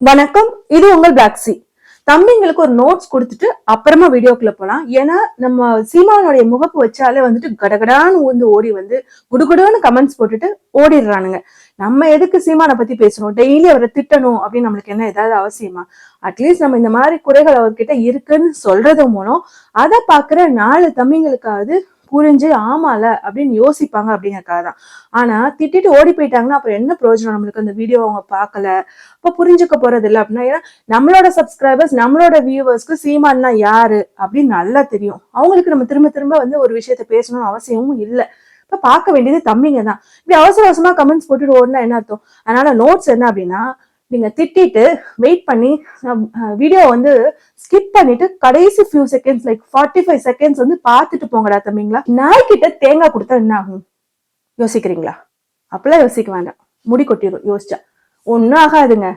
வணக்கம் இது உங்கள் பிளாக்ஸி தம்பிங்களுக்கு ஒரு நோட்ஸ் கொடுத்துட்டு அப்புறமா வீடியோக்குள்ள போலாம். ஏன்னா நம்ம சீமானுடைய முகப்பு வச்சாலே வந்துட்டு கடகடான்னு ஊந்து ஓடி வந்து குடுகுடுன்னு கமெண்ட்ஸ் போட்டுட்டு ஓடிடுறானுங்க. நம்ம எதுக்கு சீமானை பத்தி பேசணும்? டெய்லி அவரை திட்டணும் அப்படின்னு நம்மளுக்கு என்ன ஏதாவது அவசியமா? அட்லீஸ்ட் நம்ம இந்த மாதிரி குறைகள் அவர்கிட்ட இருக்குன்னு சொல்றது மூலம் அதை பாக்குற நாலு தம்பிங்களுக்காவது புரிஞ்சு ஆமால அப்படின்னு யோசிப்பாங்க அப்படிங்கறக்காக தான். ஆனா திட்டிட்டு ஓடி போயிட்டாங்கன்னா அப்புறம் என்ன பிரயோஜனம் நம்மளுக்கு? அந்த வீடியோ அவங்க பார்க்கல. அப்போ புரிஞ்சுக்க போறது இல்லை அப்படின்னா ஏன்னா நம்மளோட சப்ஸ்கிரைபர்ஸ் நம்மளோட வியூவர்ஸ்க்கு சீமான்னா யாரு? அப்படின்னு நல்லா தெரியும். அவங்களுக்கு நம்ம திரும்ப திரும்ப வந்து ஒரு விஷயத்த பேசணும்னு அவசியமும் இல்லை. இப்ப பார்க்க வேண்டியது தம்பிங்க தான். இப்படி அவசர அவசரமா கமெண்ட்ஸ் போட்டுட்டு ஓடுனா என்ன அர்த்தம்? அதனால நோட்ஸ் என்ன அப்படின்னா நீங்க திட்டிட்டு வெயிட் பண்ணி வீடியோ வந்து ஸ்கிப் பண்ணிட்டு கடைசி few seconds like forty five seconds வந்து பார்த்துட்டு போங்கடா தம்பிங்களா. நாய்கிட்ட தேங்காய் கொடுத்தா என்ன ஆகும்? யோசிக்கிறீங்களா? அப்பெல்லாம் யோசிக்க வேண்டாம். முடி கொட்டிடும் யோசிச்சா. ஒன்றும் ஆகாதுங்க.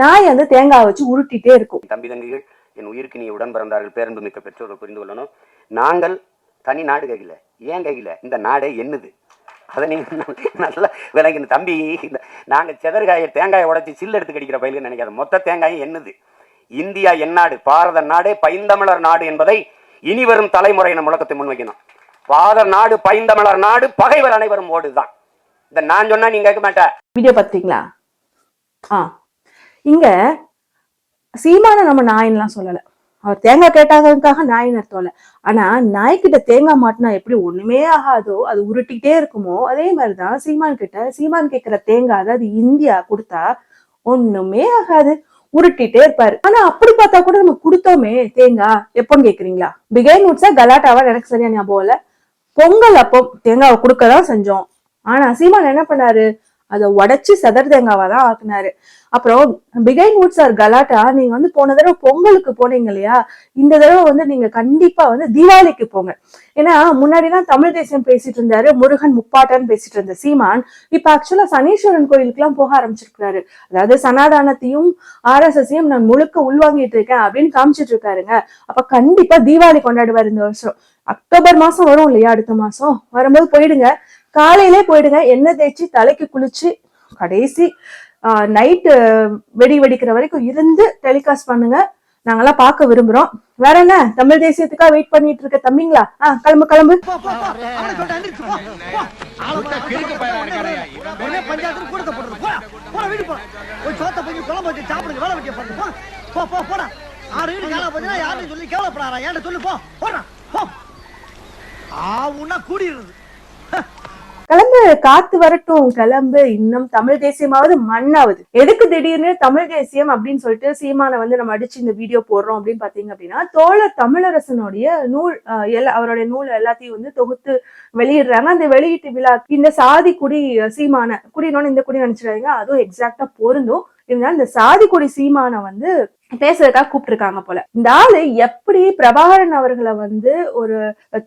நாய் வந்து தேங்காய் வச்சு உருட்டிட்டே இருக்கும். தம்பி தங்கிகள் என் உயிருக்கு நீ உடன் பிறந்தார்கள் பேரன்பு மிக்க பெற்றோர்கள் புரிந்து கொள்ளணும். நாங்கள் தனி நாடு கையில் ஏன் கையில்? இந்த நாடே என்னது? அதை நீங்க நல்லா விளங்கின தம்பி இந்த நாங்க தேங்காயை உடச்சி சில்லு எடுத்து கடிக்கிற பயிலுன்னு நினைக்காத. மொத்த தேங்காயும் என்னது? இந்தியா எந்நாடு பாரத நாடு பைந்தமிழர் நாடு என்பதை இனி வரும் தலைமுறையின முழக்கத்தை முன்வைக்கணும். பாரத நாடு பைந்தமிழர் நாடு பகைவர் அனைவரும் ஓடுதான். இந்த நான் சொன்னா நீங்க கேட்க மாட்டேன். வீடியோ பார்த்தீங்களா ஆ. இங்க சீமான நம்ம நாயின்லாம் சொல்லலை. அவர் தேங்காய் கேட்டாததுக்காக நாய் அர்த்தம் ஆனா நாய்க்கிட்ட தேங்காய் மாட்டினா எப்படி ஒண்ணுமே ஆகாதோ அது உருட்டிக்கிட்டே இருக்குமோ அதே மாதிரிதான் சீமான் கிட்ட சீமான் கேட்கிற தேங்காய் அதாவது இந்தியா கொடுத்தா ஒண்ணுமே ஆகாது. உருட்டிட்டே இருப்பாரு. ஆனா அப்படி பார்த்தா கூட நம்ம கொடுத்தோமே தேங்காய். எப்போன்னு கேக்குறீங்களா? பிகை நூட்ஸா கலாட்டாவா எனக்கு சரியா ஞாபகம் இல்ல. பொங்கல் அப்போ தேங்காவை கொடுக்கதான் செஞ்சோம். ஆனா சீமான் என்ன பண்ணாரு? அதை உடைச்சு செதர் தேங்காவா தான் ஆக்குனாரு. அப்புறம் பிகைன் வுட்ஸ் ஆர் கலாட்டா நீங்க வந்து போன தடவை பொங்கலுக்கு போனீங்க இல்லையா? இந்த தடவை வந்து நீங்க கண்டிப்பா வந்து தீபாவளிக்கு போங்க. ஏன்னா முன்னாடிலாம் தமிழ் தேசியம் பேசிட்டு இருந்தாரு முருகன் முப்பாட்டான்னு பேசிட்டு இருந்த சீமான் இப்ப ஆக்சுவலா சனீஸ்வரன் கோயிலுக்கு எல்லாம் போக ஆரம்பிச்சிருக்கிறாரு. அதாவது சனாதானத்தையும் ஆர்எஸ்எஸையும் நான் முழுக்க உள்வாங்கிட்டு இருக்கேன் அப்படின்னு காமிச்சிட்டு இருக்காருங்க. அப்ப கண்டிப்பா தீபாவளி கொண்டாடுவார் இந்த வருஷம். அக்டோபர் மாசம் வரும் இல்லையா அடுத்த மாசம்? வரும்போது போயிடுங்க. காலையிலே போயிடுங்க எண்ணெய் தேய்ச்சி தலைக்கு குளிச்சு கடைசி நைட்டு வெடி வெடிக்கிற வரைக்கும் இருந்து டெலிகாஸ்ட் பண்ணுங்க. நாங்கெல்லாம் பார்க்க விரும்புறோம். வேற என்ன? தமிழ் தேசியத்துக்காக வெயிட் பண்ணிட்டு இருக்க தம்பிங்களா? ஆ கிளம்பு கிளம்பு. ஆவுன்னா கூடிடுறது. கிளம்பு காத்து வரட்டும் கிளம்பு. இன்னும் தமிழ் தேசியமாவது மண்ணாவது. எதுக்கு திடீர்னு தமிழ் தேசியம் அப்படின்னு சொல்லிட்டு சீமானை வந்து நம்ம அடிச்சு இந்த வீடியோ போடுறோம் அப்படின்னு பாத்தீங்க அப்படின்னா தோழர் தமிழரசனுடைய நூல் எல்லா அவருடைய நூல் எல்லாத்தையும் வந்து தொகுத்து வெளியிடுறாங்க. அந்த வெளியீட்டு விழா இந்த சாதி குடி சீமான குடினோன்னு இந்த குடி நினைச்சிடாதீங்க. அதுவும் எக்ஸாக்டா பொருந்தும். இருந்தாலும் இந்த சாதி சீமானை வந்து பேசுறதுக்காக கூப்பிட்டுருக்காங்க போல. இந்த ஆளு எப்படி பிரபாகரன் அவர்களை வந்து ஒரு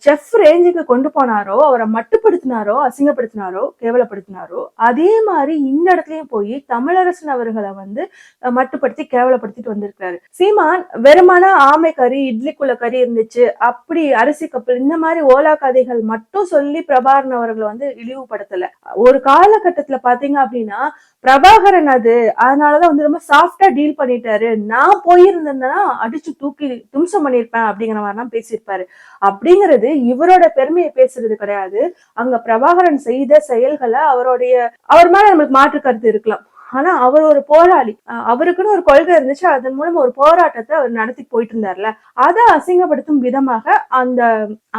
செஃப் ரேஞ்சுக்கு கொண்டு போனாரோ அவரை மட்டுப்படுத்தினாரோ அசிங்கப்படுத்தினாரோ கேவலப்படுத்தினாரோ அதே மாதிரி இந்த இடத்துலயும் போய் தமிழரசன் அவர்களை வந்து மட்டுப்படுத்தி கேவலப்படுத்திட்டு வந்திருக்காரு சீமான் வெறுமான ஆமை கறி இட்லிக்குள்ள கறி இருந்துச்சு அப்படி அரிசி கப்பல் இந்த மாதிரி ஓலா கதைகள் மட்டும் சொல்லி பிரபாகரன் அவர்களை வந்து இழிவுபடுத்தல. ஒரு காலகட்டத்துல பாத்தீங்க அப்படின்னா பிரபாகரன் அது அதனாலதான் வந்து ரொம்ப சாஃப்டா டீல் பண்ணிட்டாரு. நான் போயிருந்தேன்னா அடிச்சு தூக்கி தும்சம் பண்ணிருப்பேன் அப்படிங்கிற மாதிரிலாம் பேசியிருப்பாரு. அப்படிங்கிறது இவரோட பெருமையை பேசுறது கிடையாது. அங்க பிரபாகரன் செய்த செயல்களை அவருடைய அவர் மேல நம்மளுக்கு மாற்று கருத்து இருக்கலாம். ஆனா அவர் ஒரு போராளி. அவருக்குன்னு ஒரு கொள்கை இருந்துச்சு. அதன் மூலம் ஒரு போராட்டத்தை அவர் நடத்தி போயிட்டு இருந்தார்ல அதை அசிங்கப்படுத்தும் விதமாக அந்த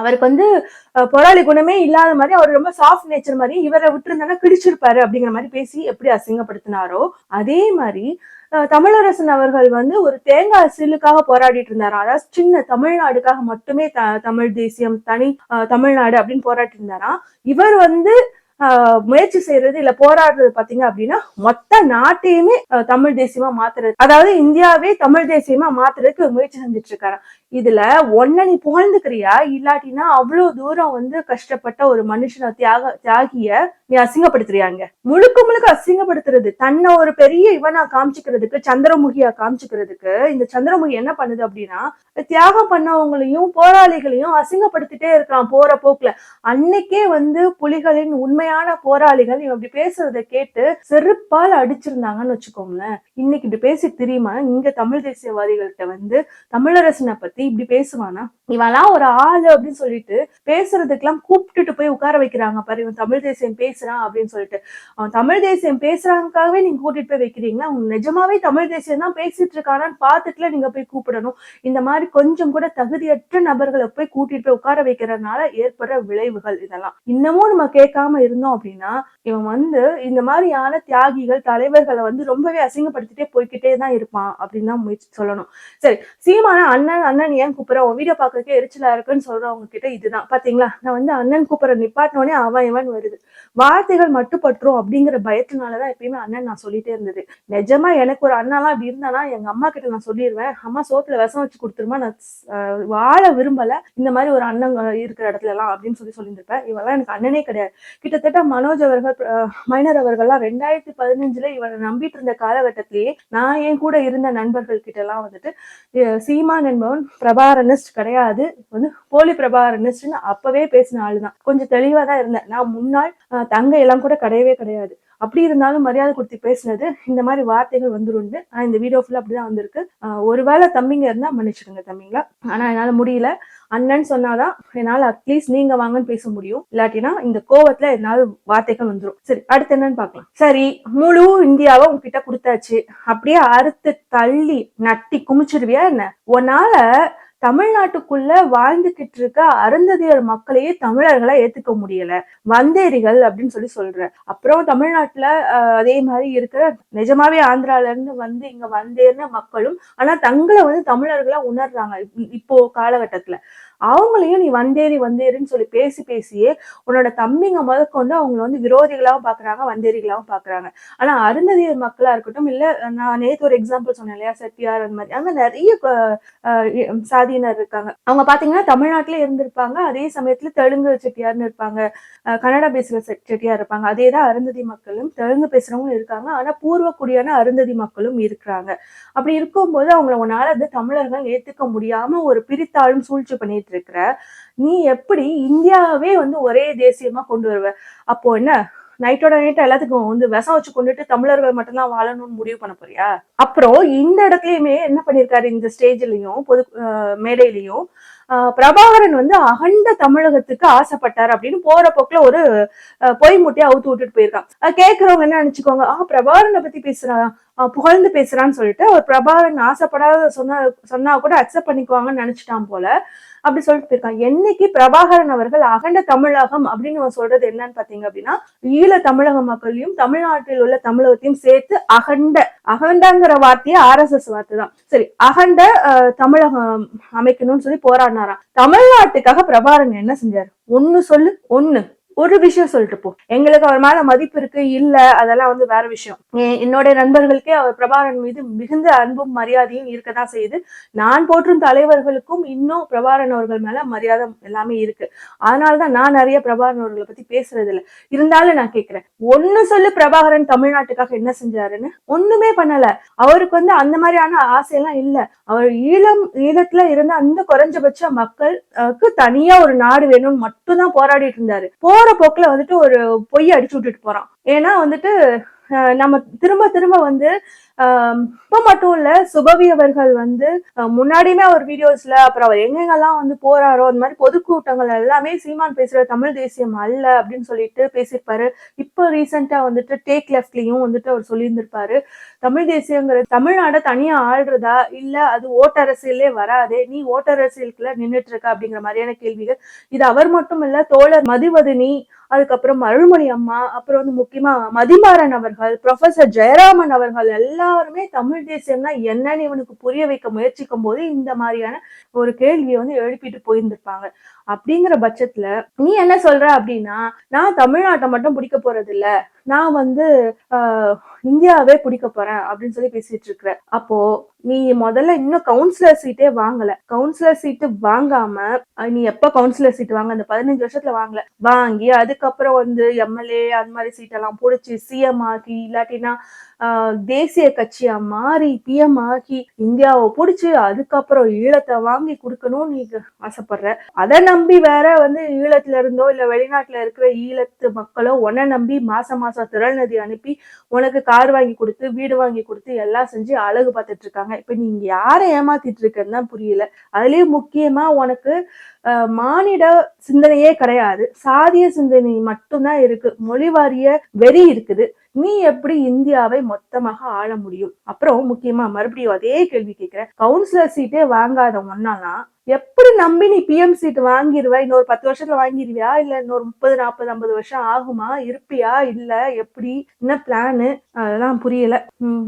அவருக்கு வந்து போராளி குணமே இல்லாத மாதிரி அவர் ரொம்ப சாஃப்ட் நேச்சர் மாதிரி இவரை விட்டுருந்தானா கிடிச்சிருப்பாரு அப்படிங்கிற மாதிரி பேசி எப்படி அசிங்கப்படுத்தினாரோ அதே மாதிரி தமிழரசன் அவர்கள் வந்து ஒரு தேங்காய் சில்லுக்காக போராடிட்டு இருந்தாரா. அதாவது சின்ன தமிழ்நாடுக்காக மட்டுமே த தமிழ் தேசியம் தனி அஹ், தமிழ்நாடு அப்படின்னு போராடி இருந்தாராம் இவர் வந்து முயற்சி செய்யறது இல்ல போராடுறது பாத்தீங்க அப்படின்னா மொத்த நாட்டையுமே தமிழ் தேசியமா மாத்துறது. அதாவது இந்தியாவே தமிழ் தேசியமா மாத்துறதுக்கு முயற்சி செஞ்சுட்டு இருக்காரு இதுல ஒன்ன நீ புகழ்ந்துக்கிறியா? இல்லாட்டினா அவ்வளவு தூரம் வந்து கஷ்டப்பட்ட ஒரு மனுஷனை தியாக தியாகிய நீ அசிங்கப்படுத்துறியாங்க முழுக்க முழுக்க அசிங்கப்படுத்துறது. தன்னை ஒரு பெரிய இவனா காமிச்சுக்கிறதுக்கு சந்திரமுகியா காமிச்சுக்கிறதுக்கு இந்த சந்திரமுகி என்ன பண்ணுது அப்படின்னா தியாகம் பண்ணவங்களையும் போராளிகளையும் அசிங்கப்படுத்திட்டே இருக்கான் போற போக்குல. அன்னைக்கே வந்து புலிகளின் உண்மை உண்மையான போராளிகள் இவன் இப்படி பேசுறத கேட்டு செருப்பால் அடிச்சிருந்தாங்கன்னு வச்சுக்கோங்களேன். இன்னைக்கு இப்படி பேசி தெரியுமா? இங்க தமிழ் தேசியவாதிகள்கிட்ட வந்து தமிழரசனை பத்தி இப்படி பேசுவானா? இவெல்லாம் ஒரு ஆளு அப்படின்னு சொல்லிட்டு பேசுறதுக்கெல்லாம் கூப்பிட்டுட்டு போய் உட்கார வைக்கிறாங்க பாரு இவன் தமிழ் தேசியம் பேசுறான் அப்படின்னு சொல்லிட்டு. அவன் தமிழ் தேசியம் பேசுறாங்கக்காகவே நீங்க கூட்டிட்டு போய் வைக்கிறீங்களா? அவன் நிஜமாவே தமிழ் தேசியம் தான் பேசிட்டு இருக்கானான்னு பார்த்துட்டுல நீங்க போய் கூப்பிடணும். இந்த மாதிரி கொஞ்சம் கூட தகுதியற்ற நபர்களை போய் கூட்டிட்டு போய் உட்கார வைக்கிறதுனால ஏற்படுற விளைவுகள் இதெல்லாம். இன்னமும் நம்ம கேட்காம இருந்தோம் அப்படின்னா இவன் வந்து இந்த மாதிரியான தியாகிகள் தலைவர்களை வந்து ரொம்பவே அசிங்கப்படுத்திட்டே போய்க்கிட்டே தான் இருப்பான் அப்படின்னு தான் முயற்சி சொல்லணும். சரி சீமான அண்ணன் அண்ணன் ஏன் கூப்பிடுற? உன் வீடியோ பார்க்கறதுக்கே எரிச்சலா இருக்குன்னு சொல்றவங்க கிட்ட இதுதான். பாத்தீங்களா? நான் வந்து அண்ணன் கூப்பிடுற நிப்பாட்டினோடனே அவன் இவன் வருது. வார்த்தைகள் மட்டுப்பட்டுரும் அப்படிங்கிற பயத்தினாலதான் எப்பயுமே அண்ணன் நான் சொல்லிட்டே இருந்தது. நிஜமா எனக்கு ஒரு அண்ணாலாம் அப்படி இருந்தானா? எங்க அம்மா கிட்ட நான் சொல்லிடுவேன் அம்மா சோத்துல விஷம் வச்சு கொடுத்துருமா? நான் வாழ விரும்பல. இந்த மாதிரி ஒரு அண்ணன் இருக்கிற இடத்துல எல்லாம் அப்படின்னு சொல்லி சொல்லியிருந்திருப்பேன். இவெல்லாம் எனக்கு அண்ணனே கிடையாது. கிட்ட கிட்டத்தட்ட மனோஜ் அவர்கள் மைனர் அவர்கள்லாம் ரெண்டாயிரத்தி பதினஞ்சுல இவனை நம்பிட்டு இருந்த காலகட்டத்திலேயே நான் என் கூட இருந்த நண்பர்கள் கிட்ட எல்லாம் வந்துட்டு சீமான் என்பவன் பிரபாரனிஸ்ட் கிடையாது. வந்து போலி பிரபாரனிஸ்ட்னு அப்பவே பேசின ஆளுதான். கொஞ்சம் தெளிவா தான் இருந்தேன். நான் முன்னாள் தங்க தங்கை எல்லாம் கூட கிடையவே கிடையாது. அப்படி இருந்தாலும் மரியாதை கொடுத்து பேசினது இந்த மாதிரி வார்த்தைகள் வந்துருண்டு ஆனா இந்த வீடியோ ஃபுல்லா அப்படிதான் வந்திருக்கு. ஒருவேளை தம்பிங்க இருந்தா மன்னிச்சிடுங்க தம்பிங்களா? ஆனா என்னால முடியல. அண்ணன் சொன்னாதான் என்னால அட்லீஸ்ட் நீங்க வாங்கன்னு பேச முடியும். இல்லாட்டினா இந்த கோவத்துல என்னால் வார்த்தைகள் வந்துரும். சரி அடுத்து என்னன்னு பார்க்கலாம். சரி முழு இந்தியாவை உங்ககிட்ட கொடுத்தாச்சு. அப்படியே அறுத்து தள்ளி நட்டி குமிச்சிருவியா என்ன? உன்னால தமிழ்நாட்டுக்குள்ள வாழ்ந்துகிட்டு இருக்க அருந்ததியர் மக்களையே தமிழர்களை ஏத்துக்க முடியல. வந்தேரிகள் அப்படின்னு சொல்லி சொல்ற அப்புறம் தமிழ்நாட்டுல ஆஹ், அதே மாதிரி இருக்கிற நிஜமாவே ஆந்திரால இருந்து வந்து இங்க வந்தேர்ன மக்களும் ஆனா தங்களை வந்து தமிழர்களா உணர்றாங்க. இப்~ இப்போ காலகட்டத்துல. அவங்களையும் நீ வந்தேரி வந்தேரின்னு சொல்லி பேசி பேசியே உன்னோட தம்பிங்க முதற்கொண்டு அவங்கள வந்து விரோதிகளாவும் பார்க்குறாங்க வந்தேரிகளாவும் பார்க்குறாங்க. ஆனால் அருந்ததியர் மக்களாக இருக்கட்டும் இல்லை நான் நேற்று ஒரு எக்ஸாம்பிள் சொன்னேன் இல்லையா செட்டியார் அந்த மாதிரி. அங்கே நிறைய சாதியினர் இருக்காங்க. அவங்க பார்த்தீங்கன்னா தமிழ்நாட்டிலே இருந்திருப்பாங்க அதே சமயத்தில் தெலுங்கு செட்டியார்னு இருப்பாங்க கன்னடா பேசுகிற செட்டியார் இருப்பாங்க. அதே தான் அருந்ததி மக்களும் தெலுங்கு பேசுகிறவங்களும் இருக்காங்க. ஆனால் பூர்வக்குடியான அருந்ததி மக்களும் இருக்கிறாங்க. அப்படி இருக்கும்போது அவங்கள உன்னால் வந்து தமிழர்கள் ஏற்றுக்க முடியாமல் ஒரு பிரித்தாளும் சூழ்ச்சி பண்ணிட்டு இருக்கிற நீ எப்படி இந்தியாவே வந்து ஒரே தேசியமா கொண்டு வருவ? அப்போ என்ன? நைட்டோட நைட் எல்லாத்துக்கும் வந்து விஷம் வச்சு கொண்டுட்டு தமிழர்கள் மட்டும்தான் வாழணும்னு முடிவு பண்ண போறியா? அப்புறம் இந்த இடத்துலயுமே என்ன பண்ணிருக்காரு? இந்த ஸ்டேஜ்லயும் பொது மேடையிலையும் பிரபாகரன் வந்து அகண்ட தமிழகத்துக்கு ஆசைப்பட்டார் அப்படின்னு போற போக்குல ஒரு அஹ், பொய் முட்டையை அவுத்து விட்டுட்டு போயிருக்கான். கேட்கறவங்க என்ன நினைச்சுக்கோங்க ஆஹ் பிரபாகரனை பத்தி பேசுறான் புகழ்ந்து பேசுறான்னு சொல்லிட்டு ஒரு பிரபாகரன் ஆசைப்படாத சொன்னா சொன்னா கூட அக்செப்ட் பண்ணிக்குவாங்கன்னு நினைச்சிட்டான் போல. அப்படி சொல்லிட்டு இருக்கான் என்னைக்கு பிரபாகரன் அவர்கள் அகண்ட தமிழகம் அப்படின்னு அவன் சொல்றது என்னன்னு பாத்தீங்க அப்படின்னா ஈழ தமிழக மக்களையும் தமிழ்நாட்டில் உள்ள தமிழகத்தையும் சேர்த்து அகண்ட அகண்டங்கிற வார்த்தையே ஆர்எஸ்எஸ் வார்த்தை தான். சரி அகண்ட தமிழகம் அமைக்கணும்னு சொல்லி போராடினாராம். தமிழ்நாட்டுக்காக பிரபாகரன் என்ன செஞ்சாரு? ஒண்ணு சொல்லு ஒண்ணு. ஒரு விஷயம் சொல்லிட்டு போ. எங்களுக்கு அவர் மேல மதிப்பு இருக்கு இல்ல அதெல்லாம் வந்து வேற விஷயம். என்னோட என்னுடைய நண்பர்களுக்கே அவர் பிரபாகரன் மீது மிகுந்த அன்பும் மரியாதையும் இருக்கதான் செய்யுது. நான் போற்றும் தலைவர்களுக்கும் இன்னும் பிரபாகரன் அவர்கள் மேல மரியாதை எல்லாமே இருக்கு. அதனாலதான் நான் நிறைய பிரபாகரன் அவர்களை பத்தி பேசுறது இல்ல இருந்தாலும் நான் கேக்குறேன். ஒண்ணு சொல்லு பிரபாகரன் தமிழ்நாட்டுக்காக என்ன செஞ்சாருன்னு. ஒண்ணுமே பண்ணல. அவருக்கு வந்து அந்த மாதிரியான ஆசையெல்லாம் இல்ல. அவர் ஈழம் ஈழத்துல இருந்த அந்த குறைஞ்சபட்ச மக்களுக்கு தனியா ஒரு நாடு வேணும்னு மட்டும்தான் போராடிட்டு இருந்தாரு. போ போற போக்குல வந்துட்டு ஒரு பொய் அடிச்சு விட்டுட்டு போறான். ஏன்னா வந்துட்டு அஹ், நம்ம திரும்ப திரும்ப வந்து இப்போ மட்டும் இல்ல சுபவி அவர்கள் வந்து முன்னாடியுமே அவர் வீடியோஸ்ல அப்புறம் அவர் எங்கெங்கெல்லாம் வந்து போறாரோ அந்த மாதிரி பொதுக்கூட்டங்கள் எல்லாமே சீமான் பேசுற தமிழ் தேசியம் அல்ல அப்படின்னு சொல்லிட்டு பேசியிருப்பாரு. இப்போ ரீசெண்டா வந்துட்டு டேக் லெஃப்ட்லயும் வந்துட்டு அவர் சொல்லியிருந்திருப்பாரு. தமிழ் தேசியங்கிற தமிழ்நாடை தனியா ஆள்றதா? இல்ல அது ஓட்டரசியலே வராதே? நீ ஓட்டரசியலுக்குள்ள நின்னுட்டு இருக்க அப்படிங்கிற மாதிரியான கேள்விகள். இது அவர் மட்டும் இல்ல தோழர் மதிவதினி அதுக்கப்புறம் அருள்மொழி அம்மா அப்புறம் வந்து முக்கியமா மதிமாறன் அவர்கள் ப்ரொஃபசர் ஜெயராமன் அவர்கள் எல்லாம் எல்லாருமே தமிழ் தேசியம்னா என்னன்னு இவனுக்கு புரிய வைக்க முயற்சிக்கும் போது இந்த மாதிரியான ஒரு கேள்வியை வந்து எழுப்பிட்டு போயிருந்திருப்பாங்க. அப்படிங்கிற பட்சத்துல நீ என்ன சொல்ற அப்படின்னா நான் தமிழ்நாட்டை மட்டும் பிடிக்க போறது இல்ல நான் வந்து ஆஹ், இந்தியாவே பிடிக்க போறேன் அப்படின்னு சொல்லி பேசிட்டு இருக்கிற. அப்போ நீ முதல்ல இன்னும் கவுன்சிலர் சீட்டே வாங்கல. கவுன்சிலர் சீட்டு வாங்காம நீ எப்ப கவுன்சிலர் சீட் வாங்க அந்த பதினஞ்சு வருஷத்துல வாங்கல. வாங்கி அதுக்கப்புறம் வந்து எம்எல்ஏ அந்த மாதிரி சீட்டெல்லாம் பிடிச்சி சிஎம் ஆகி இல்லாட்டினா ஆஹ், தேசிய கட்சியா மாறி பிஎம் ஆகி இந்தியாவை பிடிச்சி அதுக்கப்புறம் ஈழத்தை வாங்கி கொடுக்கணும்னு நீ ஆசைப்படுற. அதை நம்ம நம்பி வேற வந்து ஈழத்துல இருந்தோ இல்ல வெளிநாட்டுல இருக்கிற ஈழத்து மக்களோ உன்னை நம்பி மாசம் மாசம் திரள் நதி அனுப்பி உனக்கு கார் வாங்கி கொடுத்து வீடு வாங்கி கொடுத்து எல்லாம் செஞ்சு அழகு பார்த்துட்டு இருக்காங்க. இப்ப நீங்க யாரை ஏமாத்திட்டு இருக்கன்னு தான் புரியல. அதுலயும் முக்கியமா உனக்கு மானிட சிந்தனையே கிடையாது. சாதிய சிந்தனை மட்டும்தான் இருக்கு. மொழிவாரிய வெறி இருக்குது. நீ எப்படி இந்தியாவை மொத்தமாக ஆள முடியும்? அப்புறம் முக்கியமா மறுபடியும் அதே கேள்வி கேட்கிறேன். கவுன்சிலர் சீட்டே வாங்காத ஒன்னாலாம் எப்படி நம்பி நீ பிஎம் சீட் வாங்கிருவ? இன்னொரு பத்து வருஷத்துல வாங்கிருவியா? இல்ல இன்னொரு முப்பது நாற்பது ஐம்பது வருஷம் ஆகுமா? இருப்பியா? இல்ல எப்படி? என்ன பிளானு அதெல்லாம் புரியல.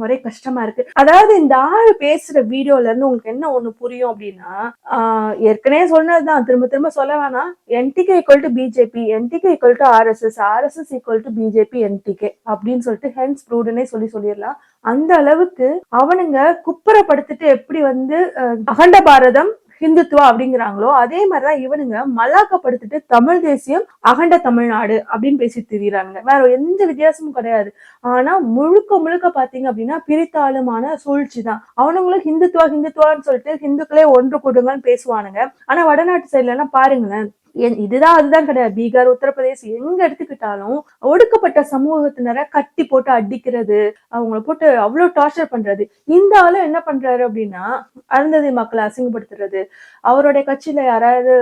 ஒரே கஷ்டமா இருக்கு. அதாவது இந்த ஆள் பேசுற வீடியோல இருந்து உங்களுக்கு என்ன ஒண்ணு புரியும் அப்படின்னா ஆஹ் ஏற்கனவே சொன்னதுதான். திரும்ப திரும்ப சொல்ல வேணாம். NTK equal to BJP NTK equal to RSS RSS equal to BJP NTK அப்படின்னு சொல்லிட்டு ஹென்ஸ் ப்ரூடுன்னே சொல்லி சொல்லிடலாம். அந்த அளவுக்கு அவனுங்க குப்புறப்படுத்திட்டு எப்படி வந்து அஹ், அகண்ட பாரதம் ஹிந்துத்துவா அப்படிங்கிறாங்களோ அதே மாதிரிதான் இவனுங்க மல்லாக்கப்படுத்திட்டு தமிழ் தேசியம் அகண்ட தமிழ்நாடு அப்படின்னு பேசி திரியிறாங்க வேற எந்த வித்தியாசமும் கிடையாது. ஆனா முழுக்க முழுக்க பாத்தீங்க அப்படின்னா பிரித்தாளுமான சூழ்ச்சி தான் அவனுங்களும் ஹிந்துத்துவா ஹிந்துத்துவான்னு சொல்லிட்டு ஹிந்துக்களே ஒன்று கூடுங்கன்னு பேசுவானுங்க. ஆனா வடநாட்டு சைட்ல எல்லாம் பாருங்களேன் இதுதான் அதுதான் கிடையாது. பீகார் உத்தரப்பிரதேசம் எங்க எடுத்துக்கிட்டாலும் ஒடுக்கப்பட்ட சமூகத்தினரை கட்டி போட்டு அடிக்கிறது அவங்கள போட்டு அவ்வளவு டார்ச்சர் பண்றது. இந்த ஆளு என்ன பண்றாரு அப்படின்னா அருந்ததி மக்களை அசிங்கப்படுத்துறது. அவருடைய கட்சியில யாராவது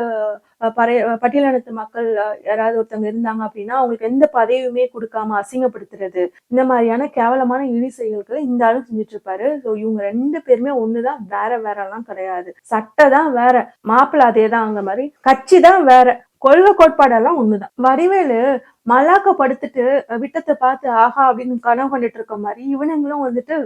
பறைய பட்டியலினத்து மக்கள் யாராவது ஒருத்தவங்க இருந்தாங்க அப்படின்னா அவங்களுக்கு எந்த பதவியுமே கொடுக்காம அசிங்கப்படுத்துறது. இந்த மாதிரியான கேவலமான இழி செயல்களை இந்த ஆளும் செஞ்சுட்டு இருப்பாரு ஸோ இவங்க ரெண்டு பேருமே ஒண்ணுதான் வேற வேற எல்லாம் கிடையாது. சட்டை தான் வேற மாப்பிள்ளை அதே தான் அங்க மாதிரி. கட்சி தான் வேற கொள்கை கோட்பாடெல்லாம் ஒண்ணுதான். வடிவேலு மலாக்க படுத்துட்டு விட்டத்தை பார்த்து ஆஹா அப்படின்னு கனவு கொண்டுட்டு இருக்க மாதிரி இவனுங்களும் வந்துட்டு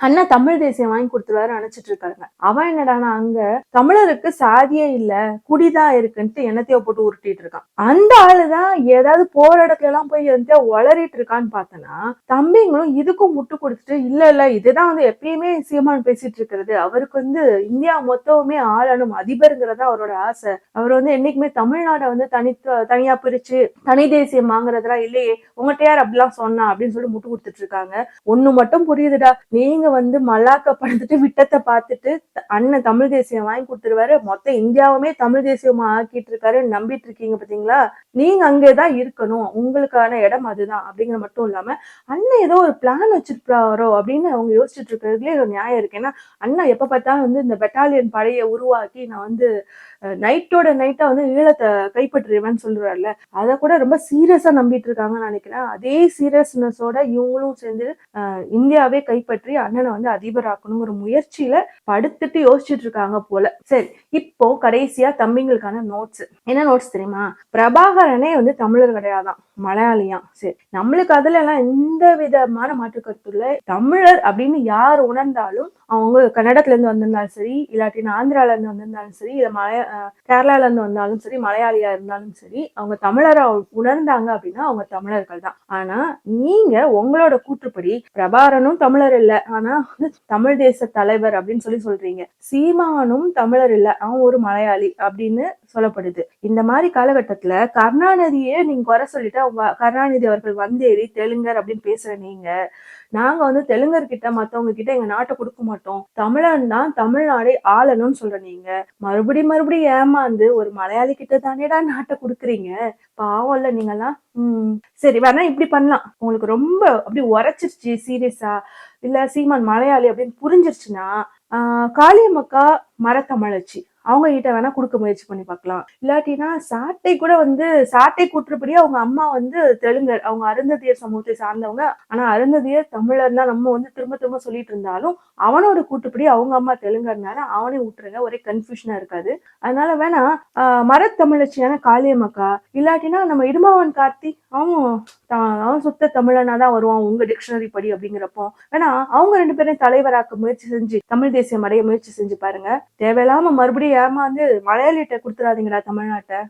அண்ணா தமிழ் தேசியம் வாங்கி கொடுத்துருவாரு நினைச்சிட்டு இருக்காங்க. அவன் என்னடானா அங்க தமிழருக்கு சாதியே இல்ல குடிதான் இருக்குன்ட்டு எண்ணத்தையோ போட்டு உருட்டிட்டு இருக்கான். அந்த ஆளுதான் ஏதாவது போற இடத்துல எல்லாம் போய் எந்த உளறிட்டு இருக்கான்னு பார்த்தனா தம்பிங்களும் இதுக்கும் முட்டு கொடுத்துட்டு இல்ல இல்ல இதுதான் வந்து எப்பயுமே சீமான் பேசிட்டு இருக்கிறது. அவருக்கு வந்து இந்தியா மொத்தமுமே ஆளணும் அதிபருங்கிறதா அவரோட ஆசை. அவர் வந்து என்னைக்குமே தமிழ்நாடை வந்து தனி தனியா பிரிச்சு தனி தேசியம் வாங்குறதெல்லாம் இல்லையே உங்ககிட்ட யார் அப்படிலாம் சொன்னா? அப்படின்னு சொல்லி முட்டு கொடுத்துட்டு இருக்காங்க. ஒண்ணு மட்டும் புரியுதுடா. நீங்க வந்து மல்லாக்க படுத்துட்டு விட்டத்தை பார்த்துட்டு அண்ணன் தமிழ் தேசியம் வாங்கி கொடுத்துருவாரு. மொத்த இந்தியாவுமே தமிழ் தேசியமா ஆக்கிட்டு இருக்காரு நம்பிட்டு இருக்கீங்க பாத்தீங்களா? நீங்க அங்கேதான் இருக்கணும். உங்களுக்கான இடம் அதுதான் அப்படிங்கிற மட்டும் இல்லாம அண்ணன் ஏதோ ஒரு பிளான் வச்சிருப்பாரோ அப்படின்னு அவங்க யோசிச்சுட்டு இருக்கிறதுலயே ஒரு நியாயம் இருக்கு. ஏன்னா அண்ணா எப்ப பார்த்தாலும் வந்து இந்த பெட்டாலியன் படையை உருவாக்கி நான் வந்து நைட்டோட நைட்டா வந்து ஈழத்தை கைப்பற்றுவேன்னு சொல்றாருல அதை கூட ரொம்ப சீரியஸா நம்பிட்டு இருக்காங்கன்னு நினைக்கிறேன். அதே சீரியஸ்னஸோட இவங்களும் சேர்ந்து அஹ், இந்தியாவே கைப்பற்றி அண்ணனை வந்து அதிபராக்கணுங்கிற முயற்சியில படுத்துட்டு யோசிச்சுட்டு இருக்காங்க போல. சரி இப்போ கடைசியா தம்பிங்களுக்கான நோட்ஸ் என்ன நோட்ஸ் தெரியுமா? பிரபாகரனே வந்து தமிழர் கிடையாதான் மலையாளியாம். சரி நம்மளுக்கு அதுல எல்லாம் எந்த விதமான மாற்று கருத்து தமிழர் அப்படின்னு யார் உணர்ந்தாலும் அவங்க கன்னடத்துல இருந்து வந்திருந்தாலும் சரி இல்லாட்டின் ஆந்திரால இருந்து வந்திருந்தாலும் சரி இல்ல மலைய அஹ் கேரளால இருந்து வந்தாலும் சரி மலையாளியா இருந்தாலும் சரி அவங்க தமிழரா உணர்ந்தாங்க அப்படின்னா அவங்க தமிழர்கள் தான் ஆனா நீங்க உங்களோட கூற்றுப்படி பிரபாரனும் தமிழர் இல்ல. ஆனா வந்து தமிழ் தேச தலைவர் அப்படின்னு சொல்லி சொல்றீங்க. சீமானும் தமிழர் இல்ல அவன் ஒரு மலையாளி அப்படின்னு சொல்லப்படுது. இந்த மாதிரி காலகட்டத்துல கருணாநிதியே நீங்க குறை சொல்லிட்டு கருணாநிதி அவர்கள் வந்தேறி தெலுங்கர் அப்படின்னு பேசுற நீங்க நாங்க வந்து தெலுங்கர் கிட்ட மத்தவங்க கிட்ட எங்க நாட்டை கொடுக்க மாட்டோம். தமிழன் தான் தமிழ்நாடை ஆளணும்னு சொல்ற நீங்க. மறுபடி மறுபடியும் ஏமாந்து ஒரு மலையாளி கிட்ட தானேடா நாட்டை கொடுக்குறீங்க? பாவம் இல்ல நீங்கெல்லாம் உம் சரி வேணா இப்படி பண்ணலாம். உங்களுக்கு ரொம்ப அப்படி உரைச்சிருச்சு சீரியஸா? இல்ல சீமான் மலையாளி அப்படின்னு புரிஞ்சிருச்சுன்னா காளியம்மக்கா மரத்தமிழச்சி. அவங்க கிட்ட வேணா கொடுக்க முயற்சி பண்ணி பார்க்கலாம். இல்லாட்டினா சாட்டை கூட வந்து சாட்டை கூற்றுப்படி அவங்க அம்மா வந்து தெலுங்கர் அவங்க அருந்ததியர் சமூகத்தை சார்ந்தவங்க. ஆனா அருந்ததியர் தமிழர் தான் நம்ம வந்து திரும்ப திரும்ப சொல்லிட்டு இருந்தாலும் அவனோட கூட்டுப்படி அவங்க அம்மா தெலுங்கர்னால அவனே விட்டுருங்க ஒரே கன்ஃபியூஷனா இருக்காது. அதனால வேணா ஆஹ் மரத்தமிழச்சியான காளியம்மக்கா இல்லாட்டினா நம்ம இடுமாவன் கார்த்தி அவங்க அவன் சுத்த தமிழனா தான் வருவான் உங்க டிக்ஷனரி படி அப்படிங்கிறப்போ. ஏன்னா அவங்க ரெண்டு பேரும் தலைவராக்க முயற்சி செஞ்சு தமிழ் தேசியம் அடைய முயற்சி செஞ்சு பாருங்க. தேவையில்லாம மறுபடியும் ஏமாந்து மலையாளிகிட்ட கொடுத்துடாதீங்கடா தமிழ்நாட்டை.